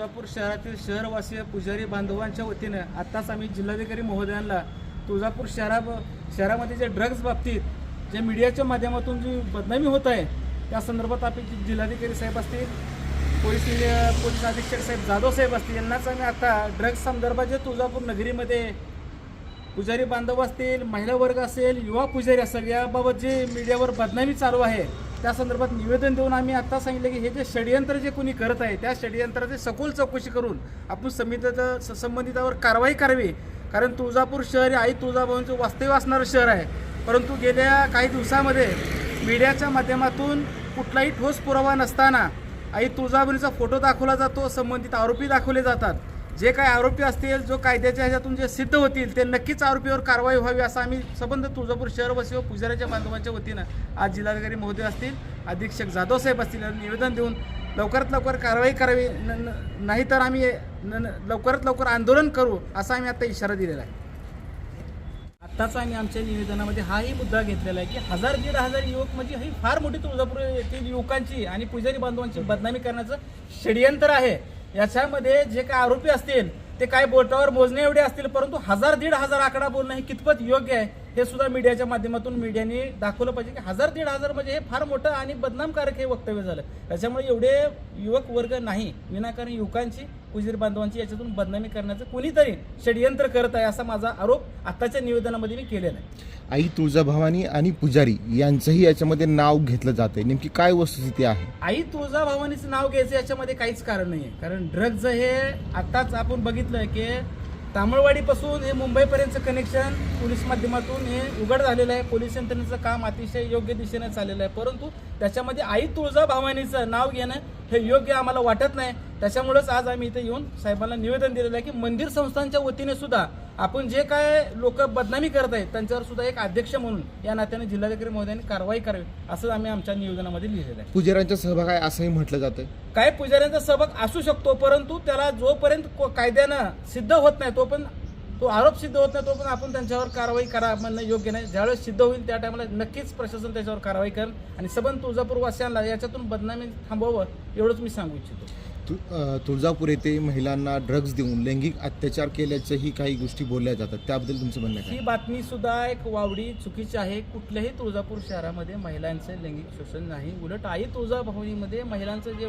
तुळजापूर शहरातील शहरवासीय पुजारी बांधवांच्या वतीनं आत्ताच आम्ही जिल्हाधिकारी महोदयांना तुळजापूर शहरा शहरामध्ये जे ड्रग्ज बाबतीत जे मीडियाच्या माध्यमातून जी बदनामी होत आहे त्या संदर्भात आपले जे जिल्हाधिकारी साहेब असतील पोलीस पोलीस अधीक्षक साहेब जाधव साहेब असतील यांनाच आम्ही आता ड्रग्ज संदर्भात जे तुळजापूर नगरीमध्ये पुजारी बांधव असतील महिला वर्ग असेल युवा पुजारी असेल याबाबत जे मीडियावर बदनामी चालू आहे त्या संदर्भात निवेदन देऊन आम्ही आत्ता सांगितलं की हे जे षडयंत्र जे कोणी करत आहे त्या षडयंत्राची सखोल चौकशी करून आपण समितीचं संबंधितावर कारवाई करावी. कारण तुळजापूर शहर हे आई तुळजाभवानीचं वास्तव्य असणारं शहर आहे. परंतु गेल्या काही दिवसामध्ये मीडियाच्या माध्यमातून कुठलाही ठोस पुरावा नसताना आई तुळजाभवानीचा फोटो दाखवला जातो संबंधित आरोपी दाखवले जातात. जे काही आरोपी असतील जो कायद्याच्या ह्याच्यातून जे सिद्ध होतील ते नक्कीच आरोपीवर कारवाई व्हावी असं आम्ही संबंध तुळजापूर शहरवासी व पुजाऱ्याच्या बांधवांच्या वतीनं आज जिल्हाधिकारी महोदय असतील अधीक्षक जाधव साहेब असतील यांना निवेदन देऊन लवकरात लवकर कारवाई करावी. न- तर आम्ही न- लवकरात लवकर आंदोलन करू असा आम्ही आता इशारा दिलेला आहे. आत्ताच आम्ही आमच्या निवेदनामध्ये हाही मुद्दा घेतलेला आहे की हजार दीड हजार युवक म्हणजे ही फार मोठी तुळजापूर येथील युवकांची आणि पुजारी बांधवांची बदनामी करण्याचं षडयंत्र आहे. याच्यामध्ये जे काय आरोपी असतील ते काय बोटावर मोजणे एवढे असतील परंतु हजार दीड हजार आकडा बोलणं हे कितपत योग्य आहे हे सुद्धा मीडियाच्या माध्यमातून मीडियाने दाखवलं पाहिजे की हजार दीड हजार म्हणजे हे फार मोठं आणि बदनामकारक हे वक्तव्य झालं. त्याच्यामुळे एवढे युवक वर्ग नाही विनाकारण युवकांची पुजारी बांधवांची याच्यातून बदनामी करण्याचं कोणीतरी षडयंत्र करत आहे असा माझा आरोप आत्ताच्या निवेदनामध्ये मी केलेला आहे. आई तुळजाभवानी आणि पुजारी यांचंही याच्यामध्ये नाव घेतलं जाते नेमकी काय वस्तुस्थिती आहे? आई तुळजाभवानीचं नाव घ्यायचं याच्यामध्ये काहीच कारण नाही आहे कारण ड्रग्ज हे आत्ताच आपण बघितलं की तामळवाडीपासून हे मुंबईपर्यंतचं कनेक्शन पोलीस माध्यमातून हे उघड झालेलं आहे. पोलीस यंत्रणेचं काम अतिशय योग्य दिशेने चाललेलं आहे. परंतु त्याच्यामध्ये आई तुळजाभवानीचं नाव घेणं हे योग्य आम्हाला वाटत नाही. त्याच्यामुळेच आज आम्ही इथे येऊन साहेबांना निवेदन दिलेलं आहे की मंदिर संस्थांच्या वतीने सुद्धा आपण जे काय लोक बदनामी करत आहेत त्यांच्यावर सुद्धा एक अध्यक्ष म्हणून या नात्याने जिल्हाधिकारी महोदयांनी कारवाई करावी असं आम्ही आमच्या निवेदनामध्ये लिहिलेलं आहे. पुजाऱ्यांचा सहभाग आहे असंही म्हटलं जातं काही पुजाऱ्यांचा सहभाग असू शकतो परंतु त्याला जोपर्यंत कायद्यानं सिद्ध होत नाही तोपर्यंत तो आरोप सिद्ध होत नाही तोपर्यंत आपण त्यांच्यावर कारवाई करा म्हणणं योग्य नाही. ज्यावेळेस सिद्ध होईल त्या टायमाला नक्कीच प्रशासन त्याच्यावर कारवाई करेल. आणि सबंध तुळजापूरवासियांना याच्यातून बदनामी थांबवावं एवढंच मी सांगू इच्छितो. तु- तुळजापूर येथे महिलांना ड्रग्ज देऊन लैंगिक अत्याचार केल्याच्याही काही गोष्टी बोलल्या जातात. त्याबद्दल तुमचं म्हणणं ही बातमी सुद्धा एक वावडी चुकीची आहे. कुठल्याही तुळजापूर शहरामध्ये महिलांचं लैंगिक शोषण नाही. उलट आई तुळजाभवानीमध्ये महिलांचं जे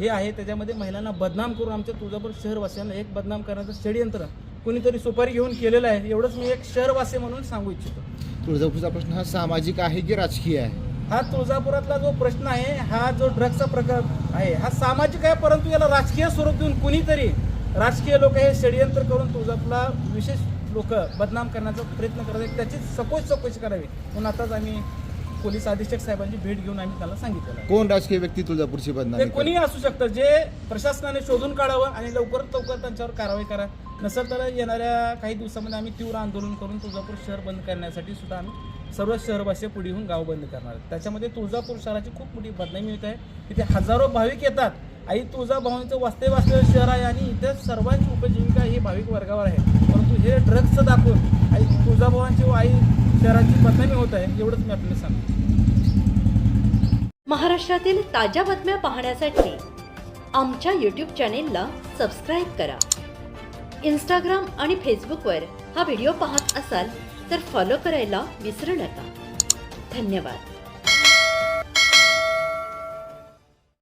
हे आहे त्याच्यामध्ये महिलांना बदनाम करून आमच्या तुळजापूर शहरवासियांना एक बदनाम करण्याचं षडयंत्र कुणीतरी सुपारी घेऊन केलेलं आहे. एवढंच मी एक शहरवासी म्हणून सांगू इच्छितो. तुळजापूरचा प्रश्न हा सामाजिक आहे की राजकीय आहे? हा तुळजापुरातला जो प्रश्न आहे हा जो ड्रग्जचा प्रकार आहे हा सामाजिक आहे परंतु याला राजकीय स्वरूप देऊन कुणीतरी राजकीय लोक हे षडयंत्र करून तुळजापूरला विशेष लोक बदनाम करण्याचा प्रयत्न करत आहेत त्याची सपोज चौकशी करावी. म्हणून आताच आम्ही पोलीस अधीक्षक साहेबांची भेट घेऊन आम्ही त्याला सांगितलेलं आहे. कोण राजकीय व्यक्ती तुळजापूरची बदनामी करते? असू शकतं. जे प्रशासनाने शोधून काढावं आणि लवकरात लवकर त्यांच्यावर कारवाई करा. नसेल तर येणाऱ्या काही दिवसामध्ये आम्ही तीव्र आंदोलन करून तुळजापूर शहर बंद करण्यासाठी सुद्धा आम्ही सर्व शहरवासी पुढे येऊन गाव बंद करणार त्याच्यामध्ये तुळजापूर शहराची खूप मोठी बदनामी होत आहे. तिथे हजारो भाविक येतात. आई तुळजाभवानीचं वास्तव्य असलेलं शहर आहे आणि इथे सर्वांची उपजीविका ही भाविक वर्गावर आहे. परंतु हे ड्रग्सचं दाखवून आई तुळजाभवानीची आई शहराची बदनामी होत आहे एवढंच मी आपल्याला सांगतो. महाराष्ट्रातील ताज्या बातम्या पाहण्यासाठी आमच्या यूट्यूब चॅनेलला सबस्क्राईब करा. इंस्टाग्राम आणि फेसबुकवर हा व्हिडिओ पाहत असाल तर फॉलो करायला विसरू नका. धन्यवाद.